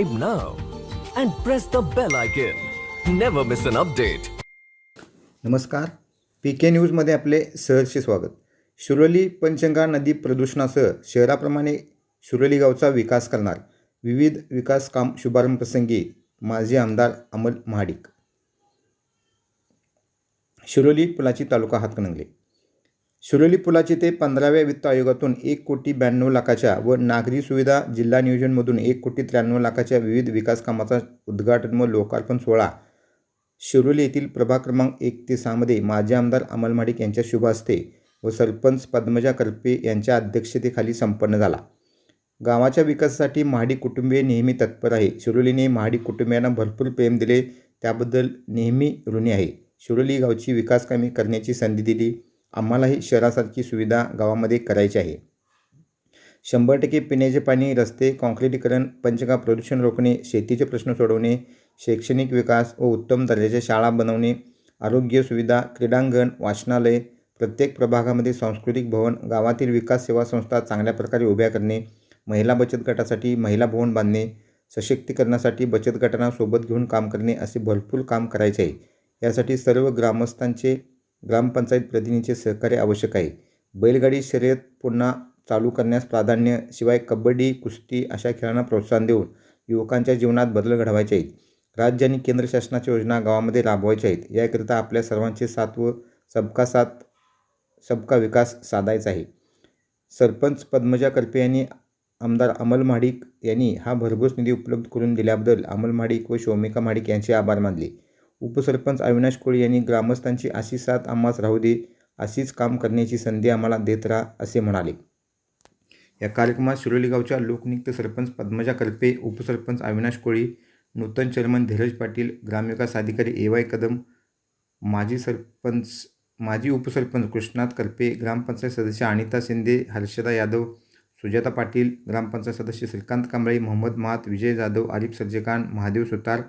subscribe now and press the bell icon. Never miss an update. नमस्कार P K न्यूजमध्ये आपले सहर्षे स्वागत शिरोली पंचगंगा नदी प्रदूषणासह शहराप्रमाणे शिरोली गावचा विकास करणार विविध विकास काम शुभारंभ प्रसंगी माजी आमदार अमल महाडिक शिरोली पुलाची तालुका हातकणंगले शिरोली पुलाची ते पंधराव्या वित्त आयोगातून एक कोटी ब्याण्णव लाखाच्या व नागरी सुविधा जिल्हा नियोजनमधून एक कोटी त्र्याण्णव लाखाच्या विविध विकास कामाचा उद्घाटन व लोकार्पण सोहळा. शिरोली येथील प्रभाग क्रमांक एक ते सहामध्ये माजी आमदार अमल माडिक यांच्या शुभ हस्ते व सरपंच पद्मजा कल्पे यांच्या अध्यक्षतेखाली संपन्न झाला. गावाच्या विकासासाठी महाडिक कुटुंबीय नेहमी तत्पर आहे. शिरोलीने महाडिक कुटुंबियांना भरपूर प्रेम दिले. त्याबद्दल नेहमी ऋणी आहे. शिरोली गावची विकासकामे करण्याची संधी दिली. आम्हालाही शहरासारखी सुविधा गावामध्ये करायची आहे. शंभर टक्के पिण्याचे पाणी रस्ते काँक्रिटीकरण पंचका प्रदूषण रोखणे शेतीचे प्रश्न सोडवणे शैक्षणिक विकास व उत्तम दर्जाच्या शाळा बनवणे आरोग्य सुविधा क्रीडांगण वाचनालय प्रत्येक प्रभागामध्ये सांस्कृतिक भवन गावातील विकास सेवा संस्था चांगल्या प्रकारे उभ्या करणे महिला बचत गटासाठी महिला भवन बांधणे सशक्तीकरणासाठी बचत गटांना सोबत घेऊन काम करणे असे भरपूर काम करायचे आहे. यासाठी सर्व ग्रामस्थांचे ग्रामपंचायत प्रतिनिधींचे सहकार्य आवश्यक आहे. बैलगाडी शर्यत पुन्हा चालू करण्यास प्राधान्य शिवाय कबड्डी कुस्ती अशा खेळांना प्रोत्साहन देऊन युवकांच्या जीवनात बदल घडवायचे आहेत. राज्य आणि केंद्र शासनाच्या योजना गावामध्ये राबवायच्या आहेत. याकरिता आपल्या सर्वांचे साथ व सबका साथ सबका विकास साधायचा आहे. सरपंच पद्मजा करपे यांनी आमदार अमल महाडिक यांनी हा भरघोस निधी उपलब्ध करून दिल्याबद्दल अमल महाडिक व शोमिका महाडिक यांचे आभार मानले. उपसरपंच अविनाश कोळी यांनी ग्रामस्थांची अशी साथ आम्हास राहू दे अशीच काम करण्याची संधी आम्हाला देत राहा असे म्हणाले. या कार्यक्रमात शिरोली गावच्या लोकनियुक्त सरपंच पद्मजा करपे उपसरपंच अविनाश कोळी नूतन चेअरमन धीरज पाटील ग्रामविकास अधिकारी ए वाय कदम माजी सरपंच माजी उपसरपंच कृष्णाथ करपे ग्रामपंचायत सदस्य अनिता शिंदे हर्षदा यादव सुजाता पाटील ग्रामपंचायत सदस्य श्रीकांत कांबळे मोहम्मद मात विजय जाधव आरिफ सर्जेखान महादेव सुतार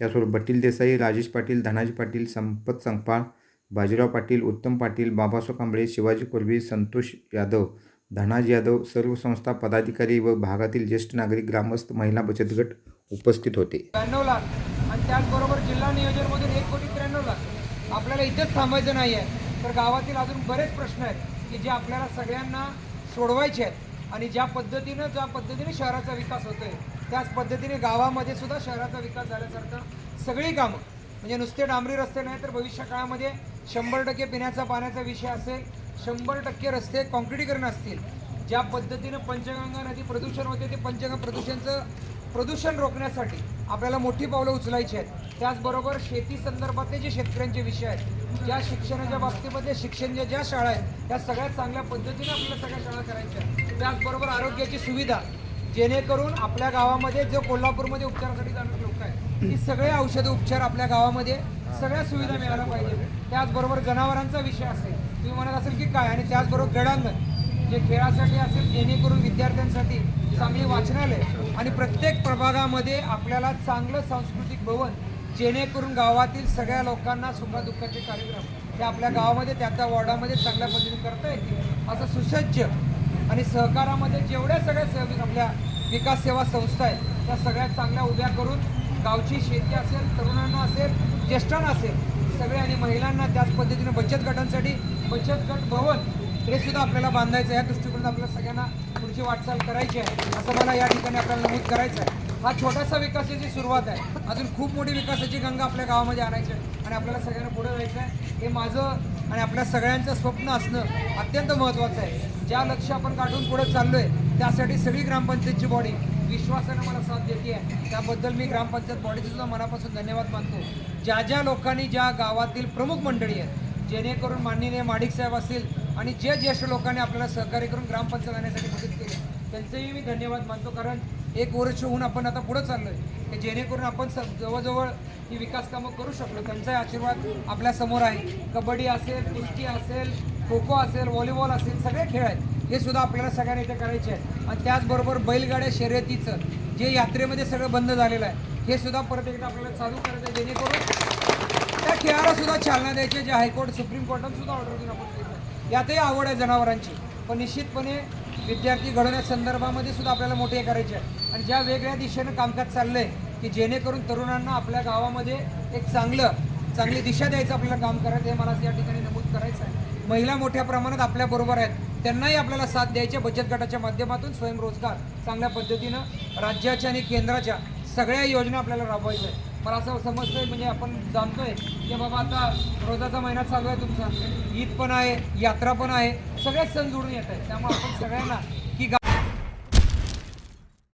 त्याचबरोबर बटील देसाई राजेश पाटील धनाजी पाटील संपत संगपाळ बाजीराव पाटील उत्तम पाटील बाबासाहेब कांबळे शिवाजी कोरबी संतोष यादव धनाजी यादव सर्व संस्था पदाधिकारी व भागातील ज्येष्ठ नागरिक ग्रामस्थ महिला बचत गट उपस्थित होते. त्र्याण्णव लाख आणि त्याचबरोबर जिल्हा नियोजनमधून एक कोटी त्र्याण्णव लाख. आपल्याला इथेच थांबायचं नाही आहे. तर गावातील अजून बरेच प्रश्न आहेत की जे आपल्याला सगळ्यांना सोडवायचे आहेत आणि ज्या पद्धतीनं ज्या पद्धतीने शहराचा विकास होतोय त्याच पद्धतीने गावामध्ये सुद्धा शहराचा विकास झाल्यासारखं सगळी कामं म्हणजे नुसते डांबरी रस्ते नाही तर भविष्य काळामध्ये शंभर टक्के पिण्याचा पाण्याचा विषय असेल शंभर टक्के रस्ते कॉन्क्रिटीकरण असतील ज्या पद्धतीनं पंचगंगा नदी प्रदूषण होते ते पंचगंगा प्रदूषणचं प्रदूषण रोखण्यासाठी आपल्याला मोठी पावलं उचलायची आहेत. त्याचबरोबर शेती संदर्भातले जे शेतकऱ्यांचे विषय आहेत ज्या शिक्षणाच्या बाबतीमध्ये शिक्षण ज्या ज्या शाळा आहेत त्या सगळ्यात चांगल्या पद्धतीने आपल्याला सगळ्या शाळा करायच्या आहेत. त्याचबरोबर आरोग्याची सुविधा जेणेकरून आपल्या गावामध्ये जो कोल्हापूरमध्ये उपचारासाठी जाणारे लोक आहेत ती सगळे औषध उपचार आपल्या गावामध्ये सगळ्या सुविधा मिळायला पाहिजे त्याचबरोबर जनावरांचा विषय असेल तुम्ही म्हणत असेल की काय? आणि त्याचबरोबर क्रीडांगण जे खेळासाठी असेल जेणेकरून विद्यार्थ्यांसाठी चांगली वाचनालय आणि प्रत्येक प्रभागामध्ये आपल्याला चांगलं सांस्कृतिक भवन जेणेकरून गावातील सगळ्या लोकांना सुखदुःखाचे कार्यक्रम हे आपल्या गावामध्ये त्या त्या वॉर्डामध्ये चांगल्या पद्धतीने करता येतील असं सुसज्ज आणि सहकारामध्ये जेवढ्या सगळ्या सह आपल्या विकास सेवा संस्था आहेत त्या सगळ्या चांगल्या उभ्या करून गावची शेती असेल तरुणांना असेल ज्येष्ठांना असेल सगळे आणि महिलांना त्याच पद्धतीने बचत गटांसाठी बचत गट भवन हे सुद्धा आपल्याला बांधायचं आहे. या दृष्टिकोनात आपल्या सगळ्यांना पुढची वाटचाल करायची आहे. असं मला या ठिकाणी आपल्याला नमूद करायचं आहे. हा छोटासा विकासाची सुरुवात आहे. अजून खूप मोठी विकासाची गंगा आपल्या गावामध्ये आणायची आहे आणि आपल्याला सगळ्यांना पुढे जायचं आहे. हे माझं आणि आपल्या सगळ्यांचं स्वप्न असणं अत्यंत महत्त्वाचं आहे. ज्या लक्ष आपण काढून पुढे चाललोय त्यासाठी सगळी ग्रामपंचायतची बॉडी विश्वासानं मला साथ देते आहे त्याबद्दल मी ग्रामपंचायत बॉडीचे सुद्धा मनापासून धन्यवाद मानतो. ज्या ज्या लोकांनी ज्या गावातील प्रमुख मंडळी आहेत जेणेकरून माननीय माडिक साहेब असतील आणि जे ज्येष्ठ लोकांनी आपल्याला सहकार्य करून ग्रामपंचायत आणण्यासाठी मदत केली त्यांचेही मी धन्यवाद मानतो. कारण एक वर्ष होऊन आपण आता पुढे चाललोय की जेणेकरून आपण स जवळजवळ ही विकास कामं करू शकलो. त्यांचाही आशीर्वाद आपल्यासमोर आहे. कबड्डी असेल कुस्ती असेल खो खो असेल व्हॉलीबॉल असेल सगळे खेळ आहेत. हे सुद्धा आपल्याला सगळ्यांना इथे करायचे आहे आणि त्याचबरोबर बैलगाड्या शर्यतीचं जे यात्रेमध्ये सगळं बंद झालेलं आहे हे सुद्धा परत एकदा आपल्याला चालू करायचं आहे. जेणेकरून त्या खेळाला सुद्धा चालना द्यायची जे हायकोर्ट सुप्रीम कोर्टात सुद्धा ऑर्डर देऊन आपण यातही आवड आहे जनावरांची. पण निश्चितपणे विद्यार्थी घडवण्या संदर्भामध्ये सुद्धा आपल्याला मोठे करायचे आहे आणि ज्या वेगळ्या दिशेनं कामकाज चाललं आहे की जेणेकरून तरुणांना आपल्या गावामध्ये एक चांगलं चांगली दिशा द्यायचं आपल्याला काम करायचं हे मला या ठिकाणी नमूद करायचं आहे. महिला मोठ्या प्रमाणात आपल्याबरोबर आहेत. त्यांनाही आपल्याला साथ द्यायच्या बचत गटाच्या माध्यमातून स्वयंरोजगार चांगल्या पद्धतीनं राज्याच्या आणि केंद्राच्या सगळ्या योजना आपल्याला राबवायच्या आहेत. मला असं समजतंय म्हणजे आपण जाणतोय की बाबा आता रोजाचा महिना चालू आहे तुमचा. ईद पण आहे यात्रा पण आहे. सगळेच सण जोडून येत आहेत. त्यामुळे आपण सगळ्यांना